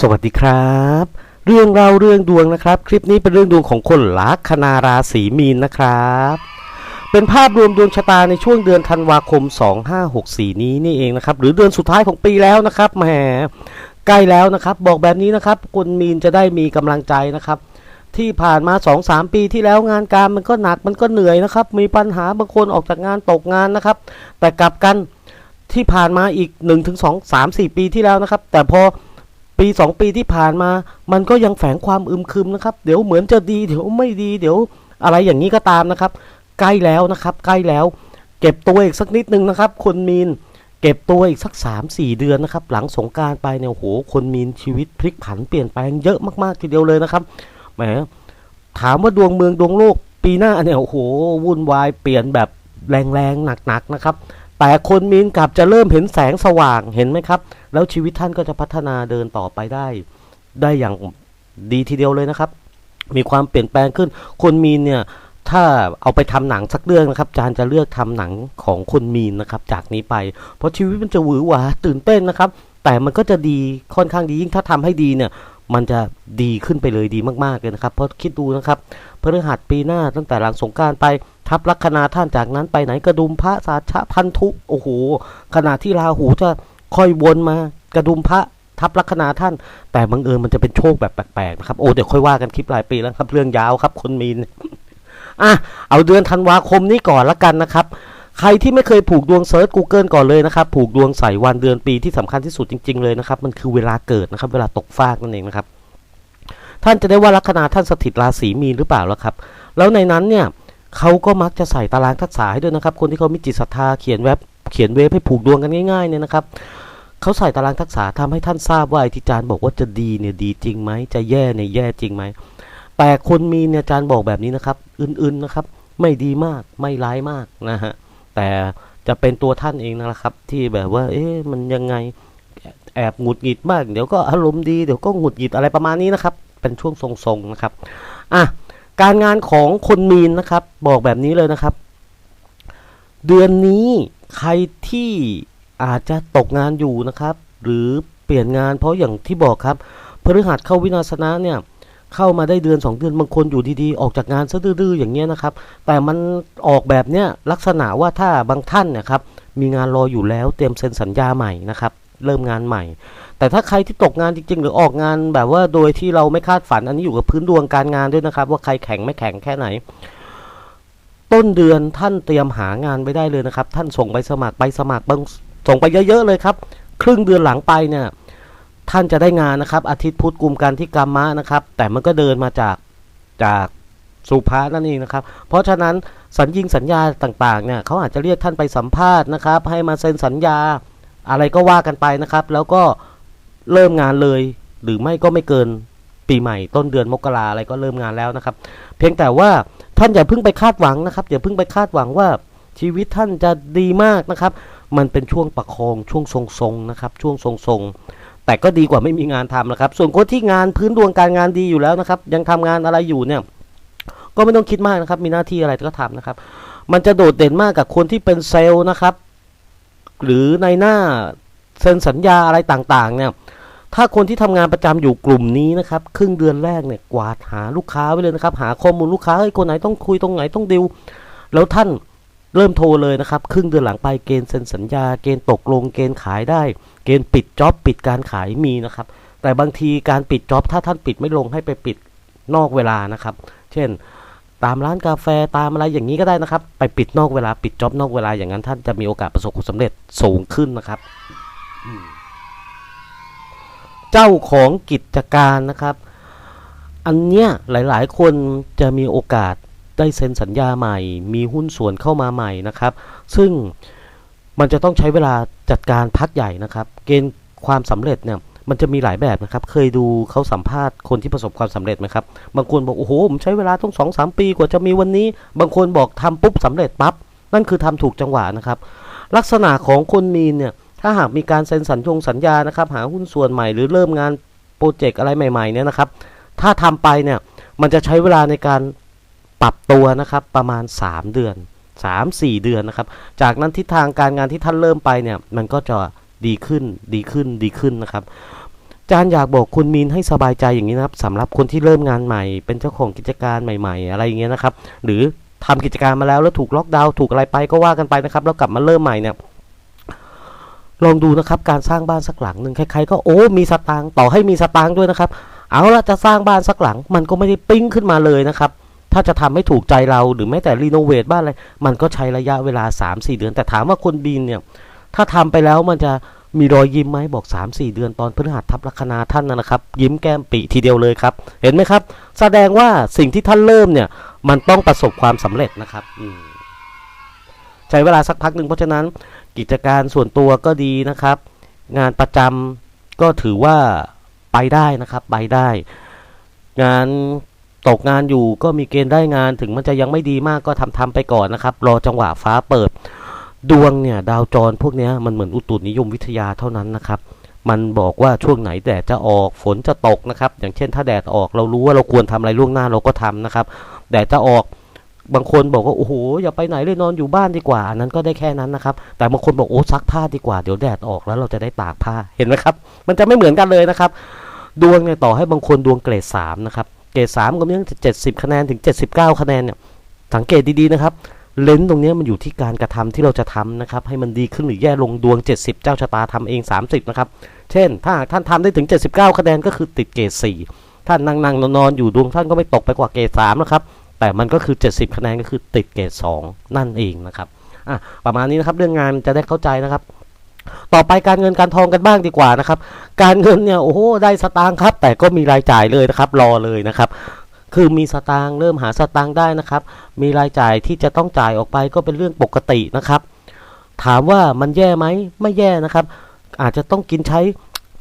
สวัสดีครับ เรื่องเราเรื่องดวงนะครับ คลิปนี้เป็นเรื่องดวงของคนลัคนาราศีมีนนะครับ เป็นภาพรวมดวงชะตาในช่วงเดือนธันวาคม 2564 นี้นี่เองนะครับ หรือเดือนสุดท้ายของปีแล้วนะครับแหมใกล้แล้วนะครับ บอกแบบนี้นะครับคนมีนจะได้มีกำลังใจนะครับ ที่ผ่านมา 2-3 ปีที่แล้วงานการมันก็หนักมันก็เหนื่อยนะครับ มีปัญหาบางคนออกจากงานตกงานนะครับ แต่กลับกันที่ผ่านมาอีก 1-2 3-4 ปีที่แล้วนะครับ แต่พอ ปีสองปีที่ผ่านมา มันก็ยังแฝงความอึมครึมนะครับ เดี๋ยวเหมือนจะดีเดี๋ยวไม่ดีเดี๋ยวอะไรอย่างนี้ก็ตามนะครับ ใกล้แล้วนะครับ ใกล้แล้ว เก็บตัวอีกสักนิดนึงนะครับ คนมีนเก็บตัวอีกสัก 3 4 เดือนนะครับ หลังสงการไปเนี่ยโอ้โหคนมีนชีวิตพลิกผันเปลี่ยนแปลงเยอะมากๆทีเดียวเลยนะครับแหมถามว่าดวงเมืองดวงโลกปีหน้าเนี่ยโอ้โหวุ่นวายเปลี่ยนแบบแรงๆหนักๆนะครับ แต่คนมีนกลับจะเริ่มเห็นแสงสว่างเห็นไหมครับ แล้วชีวิตท่านก็จะพัฒนาเดินต่อไปได้ ได้อย่างดีทีเดียวเลยนะครับ มีความเปลี่ยนแปลงขึ้น คนมีนเนี่ยถ้าเอาไปทำหนังสักเรื่องนะครับจานจะเลือกทำหนังของคนมีนนะครับ จากนี้ไป เพราะชีวิตมันจะหวือหวาตื่นเต้นนะครับ แต่มันก็จะดีค่อนข้างดียิ่งถ้าทำให้ดีเนี่ย มันจะดีขึ้นไปเลยดีมากๆเลยนะครับ เพราะคิดดูนะครับพฤหัสปีหน้าตั้งแต่หลังสงการไป ทับลัคนาท่านจากนั้นไปไหนกระดุมพระสาชะพันธุโอ้โหขณะที่ราหูจะค่อยวนมากระดุมพระทับลัคนาท่าน แต่บังเอิญมันจะเป็นโชคแบบแปลกๆนะครับโอ้เดี๋ยวค่อยว่ากันคลิปหลายปีแล้วครับเรื่องยาวครับ คนมีนอะเอาเดือนธันวาคมนี้ก่อนละกันนะครับใครที่ไม่เคยผูกดวงเซิร์ช Google ก่อนเลยนะครับ ผูกดวงใส่วันเดือนปีที่สำคัญที่สุดจริง ๆ เลยนะครับ มันคือเวลาเกิดนะครับ เวลาตกฟากนั่นเองนะครับ ท่านจะได้ว่าลัคนาท่านสถิตราศีมีนหรือเปล่าแล้วครับ แล้วในนั้นเนี่ย เขาก็มักจะใส่ตารางทักษะให้ด้วยนะครับ คนที่เขามีจิตศรัทธาเขียนเว็บเขียนเว็บให้ผูกดวงกันง่ายๆเนี่ยนะครับเขาใส่ตารางทักษะทำให้ท่านทราบว่าไอ้ที่อาจารย์บอกว่าจะดีเนี่ยดีจริงไหมจะแย่เนี่ยแย่จริงไหมแต่คนมีเนี่ยอาจารย์บอกแบบนี้นะครับ อื่นๆนะครับ ไม่ดีมากไม่ร้ายมากนะฮะแต่จะเป็นตัวท่านเองนะครับ ที่แบบว่า เอ๊ะมันยังไงแอบหงุดหงิดมากเดี๋ยวก็อารมณ์ดีเดี๋ยวก็หงุดหงิดอะไรประมาณนี้นะครับ เป็นช่วงทรงๆนะครับอะ การงานของคนมีนนะครับ บอกแบบนี้เลยนะครับ เดือนนี้ใครที่อาจจะตกงานอยู่นะครับ หรือเปลี่ยนงานเพราะอย่างที่บอกครับพฤหัสเข้าวินาศนะเนี่ยเข้ามาได้เดือน 2 เดือนบางคนอยู่ดีๆ ออกจากงานซะดื้อๆอย่างเงี้ยนะครับ แต่มันออกแบบเนี้ยลักษณะว่าถ้าบางท่านเนี่ยครับมีงานรออยู่แล้วเตรียมเซ็นสัญญาใหม่นะครับ เริ่มงานใหม่ แต่ถ้าใครที่ตกงานจริง ๆ หรือออกงานแบบว่าโดยที่เราไม่คาดฝันอันนี้อยู่กับพื้นดวงการงานด้วยนะครับ ว่าใครแข็งไม่แข็งแค่ไหน ต้นเดือนท่านเตรียมหางานไปได้เลยนะครับ ท่านส่งไปสมัครไปสมัครบางส่งไปเยอะๆเลยครับ ครึ่งเดือนหลังไปเนี่ยท่านจะได้งานนะครับ อาทิตย์พุธกลุ่มกันที่กรรมะนะครับ แต่มันก็เดินมาจากจากสุภานั่นเองนะครับ เพราะฉะนั้นสัญญิงสัญญาต่างๆเนี่ยเขาอาจจะเรียกท่านไปสัมภาษณ์นะครับ ให้มาเซ็นสัญญาอะไรก็ว่ากันไปนะครับ แล้วก็ เริ่มงานเลย หรือไม่ก็ไม่เกินปีใหม่ต้นเดือนมกราอะไรก็เริ่มงานแล้วนะครับ เพียงแต่ว่าท่านอย่าเพิ่งไปคาดหวังนะครับอย่าเพิ่งไปคาดหวังว่าชีวิตท่านจะดีมากนะครับ มันเป็นช่วงประคองช่วงทรงๆนะครับ ช่วงทรงๆ แต่ก็ดีกว่าไม่มีงานทำนะครับ ส่วนคนที่งานพื้นดวงการงานดีอยู่แล้วนะครับ ยังทำงานอะไรอยู่เนี่ย ก็ไม่ต้องคิดมากนะครับ มีหน้าที่อะไรก็ทำนะครับ มันจะโดดเด่นมากกับคนที่เป็นเซลล์นะครับ หรือในหน้าเซ็นสัญญาอะไรต่างๆ เนี่ย ถ้าคนที่ทำงานประจำอยู่กลุ่มนี้นะครับ ครึ่งเดือนแรกเนี่ยกวาดหาลูกค้าไว้เลยนะครับ หาข้อมูลลูกค้าเฮ้ยคนไหนต้องคุยตรงไหนต้องดิว แล้วท่านเริ่มโทรเลยนะครับ ครึ่งเดือนหลังไปเกณฑ์เซ็นสัญญา เกณฑ์ตกลง เกณฑ์ขายได้ เกณฑ์ปิดจ็อบปิดการขายมีนะครับ แต่บางทีการปิดจ็อบถ้าท่านปิดไม่ลงให้ไปปิดนอกเวลานะครับ เช่น ตามร้านกาแฟตามอะไรอย่างนี้ก็ได้นะครับ ไปปิดนอกเวลาปิดจ็อบนอกเวลาอย่างนั้นท่านจะมีโอกาสประสบความสำเร็จสูงขึ้นนะครับ เจ้าของกิจการนะครับ อันเนี้ยหลายๆ คนจะมีโอกาสได้เซ็นสัญญาใหม่ มีหุ้นส่วนเข้ามาใหม่นะครับ ซึ่งมันจะต้องใช้เวลาจัดการพักใหญ่นะครับ เกณฑ์ความสำเร็จเนี่ยมันจะมีหลายแบบนะครับ เคยดูเขาสัมภาษณ์คนที่ประสบความสำเร็จไหมครับ บางคนบอกโอ้โหผมใช้เวลาต้องสองสามปีกว่าจะมีวันนี้ บางคนบอกทำปุ๊บสำเร็จปั๊บ นั่นคือทำถูกจังหวะนะครับ ลักษณะของคนมีนเนี่ย ถ้าหากมีการเซ็นสัญญงสัญญานะครับหาหุ้นส่วนใหม่หรือเริ่มงานโปรเจกต์อะไรใหม่ๆเนี่ยนะครับ ถ้าทำไปเนี่ยมันจะใช้เวลาในการปรับตัวนะครับประมาณ 3 เดือน 3-4 เดือนนะครับ จากนั้นทิศทางการงานที่ท่านเริ่มไปเนี่ยมันก็จะดีขึ้นดีขึ้นดีขึ้นนะครับอาจารย์อยากบอกคุณมีนให้สบายใจอย่างนี้นะครับสำหรับคนที่เริ่มงานใหม่ เป็นเจ้าของกิจการใหม่ ๆ อะไรอย่างเงี้ยนะครับ หรือทำกิจการมาแล้วแล้วถูกล็อกดาวน์ถูกอะไรไปก็ว่ากันไปนะครับ แล้วกลับมาเริ่มใหม่เนี่ย ลองดูนะครับการสร้างบ้านสักหลังหนึ่งใครๆก็โอ้มีสตางค์ต่อให้มีสตางค์ด้วยนะครับ เอาละจะสร้างบ้านสักหลัง มันก็ไม่ได้ปิ้งขึ้นมาเลยนะครับถ้าจะทำให้ถูกใจเราหรือแม้แต่รีโนเวทบ้านอะไรมันก็ใช้ระยะเวลา 3-4 เดือน แต่ถามว่าคนบีนเนี่ยถ้าทำไปแล้วมันจะมีรอยยิ้มไหมบอก 3-4 เดือนตอนพฤหัสทับลัคนาท่านนะนะครับ ยิ้มแก้มปีทีเดียวเลยครับ เห็นไหมครับ แสดงว่าสิ่งที่ท่านเริ่มเนี่ยมันต้องประสบความสำเร็จนะครับอืม ใช้เวลาสักพักหนึ่งเพราะฉะนั้นกิจการส่วนตัวก็ดีนะครับ งานประจำก็ถือว่าไปได้นะครับไปได้ งานตกงานอยู่ก็มีเกณฑ์ได้งานถึงมันจะยังไม่ดีมากก็ทำทำไปก่อนนะครับ รอจังหวะฟ้าเปิด ดวงเนี่ยดาวจรพวกนี้มันเหมือนอุตุนิยมวิทยาเท่านั้นนะครับ มันบอกว่าช่วงไหนแดดจะออกฝนจะตกนะครับ อย่างเช่นถ้าแดดออกเรารู้ว่าเราควรทำอะไรล่วงหน้าเราก็ทำนะครับ แดดจะออก บางคนบอกว่าโอ้โหอย่าไปไหนเลยนอนอยู่บ้านดีกว่าอันนั้นก็ได้แค่นั้นนะครับ แต่บางคนบอกโอ้ซักผ้าดีกว่าเดี๋ยวแดดออกแล้วเราจะได้ตากผ้าเห็นไหมครับ มันจะไม่เหมือนกันเลยนะครับ ดวงเนี่ยต่อให้บางคนดวงเกรดสามนะครับเกรดสามก็มีตั้งแต่เจ็ดสิบคะแนนถึงเจ็ดสิบเก้าคะแนนเนี่ยสังเกตดีๆนะครับเลนส์ตรงนี้มันอยู่ที่การกระทำที่เราจะทำนะครับ ให้มันดีขึ้นหรือแย่ลงดวง 70 เจ้าชะตาทำเอง 30 นะครับ เช่น ถ้าท่านทำได้ถึง 79 คะแนนก็คือติดเกรด4ท่านนั่งนั่งนอนนอนอยู่ดวงท่านก็ไม่ตกไปกว่าเกรด3นะครับ แต่มันก็คือ 70 คะแนนก็คือติดเกรด2นั่นเองนะครับอะประมาณนี้นะครับเรื่องงานจะได้เข้าใจนะครับ ต่อไปการเงินการทองกันบ้างดีกว่านะครับ การเงินเนี่ยโอ้โหได้สตางค์ครับ แต่ก็มีรายจ่ายเลยนะครับ รอเลยนะครับคือมีสตางค์เริ่มหาสตางค์ได้นะครับ มีรายจ่ายที่จะต้องจ่ายออกไปก็เป็นเรื่องปกตินะครับ ถามว่ามันแย่ไหมไม่แย่นะครับ อาจจะต้องกินใช้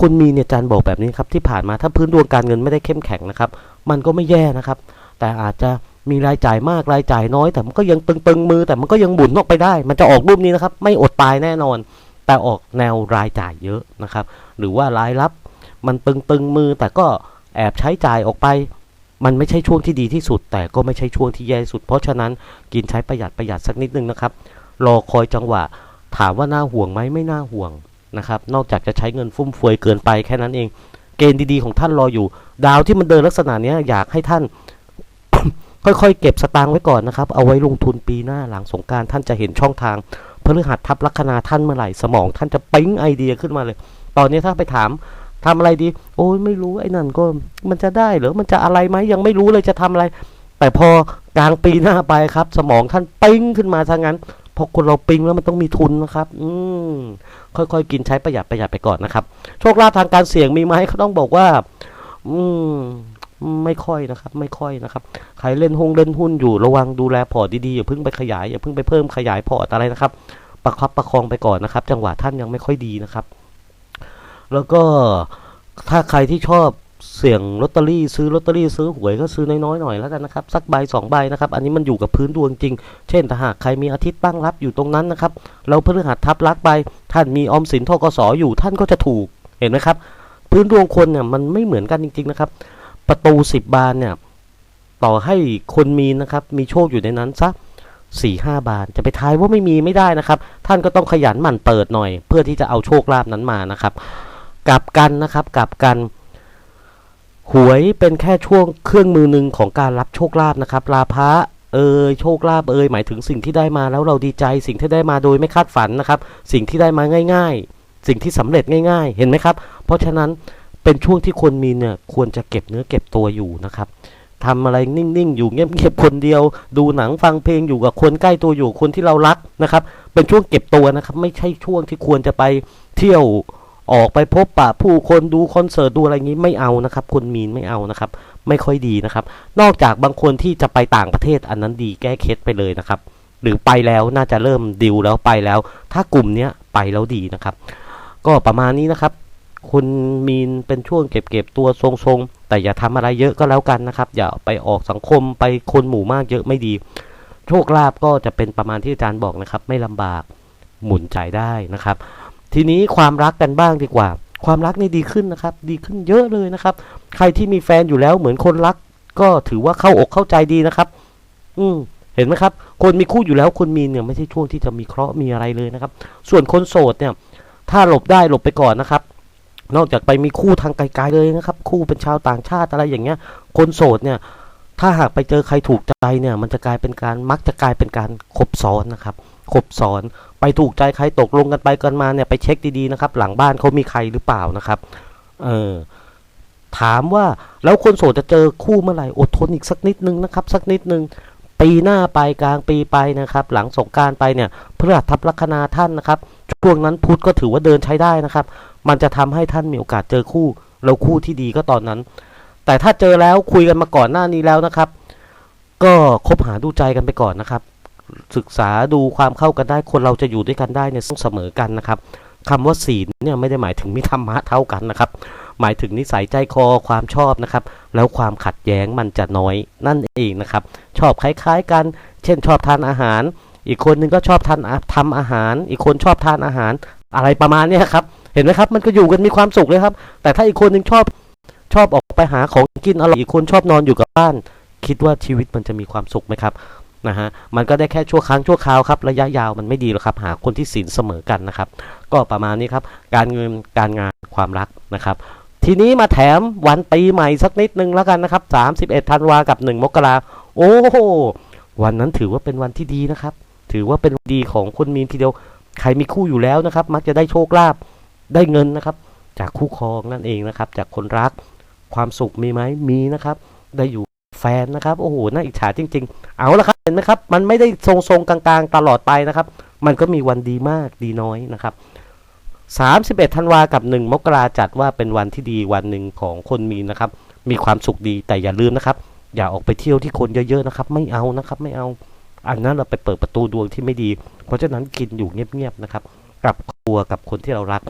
คุณมีเนี่ยอาจารย์บอกแบบนี้ครับที่ผ่านมาถ้าพื้นดวงการเงินไม่ได้เข้มแข็งนะครับ มันก็ไม่แย่นะครับ แต่อาจจะ มีรายจ่ายมากรายจ่ายน้อย แต่มันก็ยังตึงๆมือ แต่มันก็ยังหมุนออกไปได้ มันจะออกรูปนี้นะครับ ไม่อดตายแน่นอน แต่ออกแนวรายจ่ายเยอะนะครับ หรือว่ารายรับมันตึงๆมือ แต่ก็แอบใช้จ่ายออกไป มันไม่ใช่ช่วงที่ดีที่สุด แต่ก็ไม่ใช่ช่วงที่แย่สุด เพราะฉะนั้นกินใช้ประหยัดประหยัดสักนิดนึงนะครับ รอคอยจังหวะ ถามว่าน่าห่วงไหมไม่น่าห่วงนะครับ นอกจากจะใช้เงินฟุ่มเฟือยเกินไปแค่นั้นเอง เกณฑ์ดีๆของท่านรออยู่ ดาวที่มันเดินลักษณะนี้อยากให้ท่าน ค่อยๆ เก็บสตางค์ไว้ก่อนนะครับ เอาไว้ลงทุนปีหน้าหลังสงการท่านจะเห็นช่องทางพฤหัสทับลัคนาท่านเมื่อไหร่สมอง ท่านจะปิ๊งไอเดียขึ้นมาเลย ตอนนี้ถ้าไปถามทำอะไรดี โอ้ยไม่รู้ไอ้นั่นก็มันจะได้หรือมันจะอะไรไหมยังไม่รู้เลยจะทำอะไร แต่พอกลางปีหน้าไปครับ สมองท่านปิ๊งขึ้นมาทางั้นพอคนเราปิ๊งแล้วมันต้องมีทุนนะครับ อืมค่อยๆ กินใช้ประหยัดประหยัดไปก่อนนะครับ โชคลาภทางการเสี่ยงมีไหมเขาต้องบอกว่า อืม ไม่ค่อยนะครับ ไม่ค่อยนะครับ ใครเล่นหงเล่นหุ้นอยู่ระวังดูแลพอร์ตดีๆอย่าเพิ่งไปขยายอย่าเพิ่งไปเพิ่มขยายพอร์ตอะไรนะครับ ประคับประคองไปก่อนนะครับ จังหวะท่านยังไม่ค่อยดีนะครับ แล้วก็ถ้าใครที่ชอบเสี่ยงลอตเตอรี่ซื้อลอตเตอรี่ซื้อหวยก็ซื้อน้อยๆหน่อยแล้วกันนะครับสักใบสองใบนะครับ อันนี้มันอยู่กับพื้นดวงจริง เช่นถ้าหากใครมีอาทิตย์ตั้งรับอยู่ตรงนั้นนะครับ เราพฤหัสทับลักไป ท่านมีออมสินทกสอยู่ท่านก็จะถูกเห็นไหมครับ พื้นดวงคนเนี่ยมันไม่เหมือนกันจริง ๆ นะครับ ประตูสิบบานเนี่ย ต่อให้คนมีนะครับ มีโชคอยู่ในนั้นสักสี่ห้าบานจะไปทายว่าไม่มีไม่ได้นะครับ ท่านก็ต้องขยันหมั่นเปิดหน่อย เพื่อที่จะเอาโชคลาภนั้นมานะครับ กลับกันนะครับ กลับกัน หวยเป็นแค่ช่วงเครื่องมือหนึ่งของการรับโชคลาภนะครับลาภะเอ่ยโชคลาภเอ่ยหมายถึงสิ่งที่ได้มาแล้วเราดีใจ สิ่งที่ได้มาโดยไม่คาดฝันนะครับ สิ่งที่ได้มาง่าย ๆ สิ่งที่สำเร็จง่าย ๆ เห็นไหมครับ เพราะฉะนั้น เป็นช่วงที่คนมีเนี่ยควรจะเก็บเนื้อเก็บตัวอยู่นะครับทำอะไรนิ่งๆอยู่เงียบๆคนเดียว ดูหนังฟังเพลงอยู่กับคนใกล้ตัวอยู่คนที่เรารักนะครับ เป็นช่วงเก็บตัวนะครับ ไม่ใช่ช่วงที่ควรจะไปเที่ยวออกไปพบปะผู้คนดูคอนเสิร์ตดูอะไรงี้ไม่เอานะครับ คนมีนไม่เอานะครับ ไม่ค่อยดีนะครับ นอกจากบางคนที่จะไปต่างประเทศอันนั้นดีแก้เคล็ดไปเลยนะครับ หรือไปแล้วน่าจะเริ่มดิวแล้วไปแล้ว ถ้ากลุ่มเนี้ยไปแล้วดีนะครับ ก็ประมาณนี้นะครับ คุณมีนเป็นช่วงเก็บเก็บตัวทรงๆ แต่อย่าทำอะไรเยอะก็แล้วกันนะครับ อย่าไปออกสังคมไปคนหมู่มากเยอะไม่ดี โชคลาภก็จะเป็นประมาณที่อาจารย์บอกนะครับ ไม่ลำบากหมุนใจได้นะครับ ทีนี้ความรักกันบ้างดีกว่า ความรักนี่ดีขึ้นนะครับ ดีขึ้นเยอะเลยนะครับ ใครที่มีแฟนอยู่แล้วเหมือนคนรัก ก็ถือว่าเข้าอกเข้าใจดีนะครับ อืมเห็นไหมครับ คนมีคู่อยู่แล้วคนมีเนี่ยไม่ใช่ช่วงที่จะมีเคราะห์มีอะไรเลยนะครับ ส่วนคนโสดเนี่ย ถ้าหลบได้หลบไปก่อนนะครับ นอกจากไปมีคู่ทางไกลๆเลยนะครับ คู่เป็นชาวต่างชาติอะไรอย่างเงี้ย คนโสดเนี่ย ถ้าหากไปเจอใครถูกใจเนี่ย มันจะกลายเป็นการมักจะกลายเป็นการคบซ้อนนะครับคบซ้อนไปถูกใจใครตกลงกันไปกันมาเนี่ยไปเช็คดีๆนะครับ หลังบ้านเขามีใครหรือเปล่านะครับ เออถามว่าแล้วคนโสดจะเจอคู่เมื่อไหร่อดทนอีกสักนิดนึงนะครับ สักนิดนึงปีหน้าไปกลางปีไปนะครับ หลังสงการไปเนี่ยพฤหัสทับลัคนาท่านนะครับ ช่วงนั้นพุธก็ถือว่าเดินใช้ได้นะครับ มันจะทำให้ท่านมีโอกาสเจอคู่แล้วคู่ที่ดีก็ตอนนั้น แต่ถ้าเจอแล้วคุยกันมาก่อนหน้านี้แล้วนะครับ ก็คบหาดูใจกันไปก่อนนะครับ ศึกษาดูความเข้ากันได้คนเราจะอยู่ด้วยกันได้เนี่ยต้องเสมอกันนะครับคำว่าศีลเนี่ยไม่ได้หมายถึงมิธรรมะเท่ากันนะครับ หมายถึงนิสัยใจคอความชอบนะครับ แล้วความขัดแย้งมันจะน้อยนั่นเองนะครับ ชอบคล้ายๆกัน เช่นชอบทานอาหาร อีกคนนึงก็ชอบทานอาทำอาหาร อีกคนชอบทานอาหารอะไรประมาณเนี้ยครับ เห็นไหมครับ มันก็อยู่กันมีความสุขเลยครับ แต่ถ้าอีกคนนึงชอบชอบออกไปหาของกินอร่อยอีกคนชอบนอนอยู่กับบ้าน คิดว่าชีวิตมันจะมีความสุขไหมครับนะฮะมันก็ได้แค่ชั่วครั้งชั่วคราวครับระยะยาวมันไม่ดีหรอกครับ หาคนที่ศีลเสมอกันนะครับ ก็ประมาณนี้ครับ การเงินการงานความรักนะครับ ทีนี้มาแถมวันปีใหม่สักนิดนึงแล้วกันนะครับ 31ธันวากับ 1 มกราโอ้โหวันนั้นถือว่าเป็นวันที่ดีนะครับ ถือว่าเป็นวันดีของคนมีนทีเดียว ใครมีคู่อยู่แล้วนะครับ มักจะได้โชคลาภได้เงินนะครับ จากคู่ครองนั่นเองนะครับ จากคนรักความสุขมีไหมมีนะครับ ได้อยู่แฟนนะครับโอ้โหน่าอิจฉาจริง ๆ เอาละครับเห็นไหมครับ มันไม่ได้ทรงๆกลางๆ ตลอดไปนะครับ มันก็มีวันดีมากดีน้อยนะครับ31ธันวากับ 1 มกราจัดว่าเป็นวันที่ดีวันหนึ่งของคนมีนะครับ มีความสุขดีแต่อย่าลืมนะครับ อย่าออกไปเที่ยวที่คนเยอะๆนะครับ ไม่เอานะครับ ไม่เอา อันนั้นเราไปเปิดประตูดวงที่ไม่ดี เพราะฉะนั้นกินอยู่เงียบๆนะครับ กับครัวกับคนที่เรารัก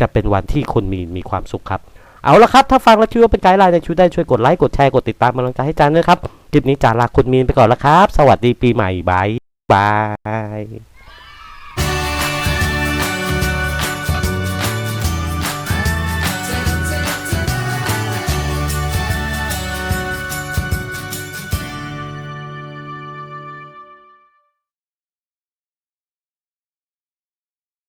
จะเป็นวันที่คนมีมีความสุขครับ เอาละครับ ถ้าฟังแล้วคิดว่าเป็นไกด์ไลน์ในชีวิตได้ช่วยกดไลค์กดแชร์กดติดตามกำลังใจให้จานด้วยครับคลิปนี้จานลาคุณมีนไปก่อนแล้วครับ สวัสดีปีใหม่บายบาย